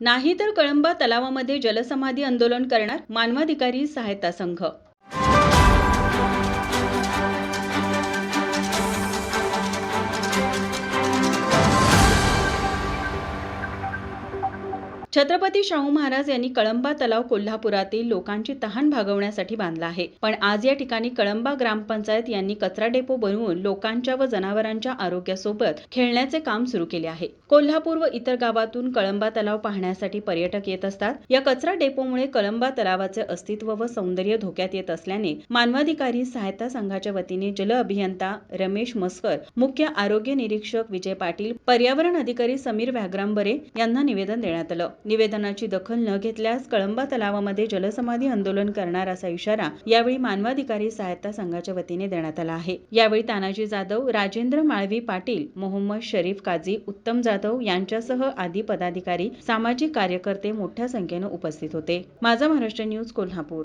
नाही तर कळंबा तलावामध्ये जलसमाधी आंदोलन करणार मानवाधिकारी सहायता संघ. छत्रपती शाहू महाराज यांनी कळंबा तलाव कोल्हापुरातील लोकांची तहान भागवण्यासाठी बांधला आहे. पण आज या ठिकाणी कळंबा ग्रामपंचायत यांनी कचरा डेपो बनवून लोकांच्या व जनावरांच्या आरोग्यासोबत खेळण्याचे काम सुरू केले आहे. कोल्हापूर व इतर गावातून कळंबा तलाव पाहण्यासाठी पर्यटक येत असतात. या कचरा डेपोमुळे कळंबा तलावाचे अस्तित्व व सौंदर्य धोक्यात येत असल्याने मानवाधिकारी सहायता संघाच्या वतीने जल अभियंता रमेश मस्कर मुख्य आरोग्य निरीक्षक विजय पाटील पर्यावरण अधिकारी समीर व्याघ्रांबरे यांना निवेदन देण्यात आलं. निवेदनाची दखल न घेतल्यास कळंबा तलावामध्ये जलसमाधी आंदोलन करणार असा इशारा यावेळी मानवाधिकारी सहायता संघाच्या वतीने देण्यात आला आहे. यावेळी तानाजी जाधव राजेंद्र माळवी पाटील मोहम्मद शरीफ काझी उत्तम जाधव यांच्यासह आदी पदाधिकारी सामाजिक कार्यकर्ते मोठ्या संख्येनं उपस्थित होते. माझा महाराष्ट्र न्यूज कोल्हापूर.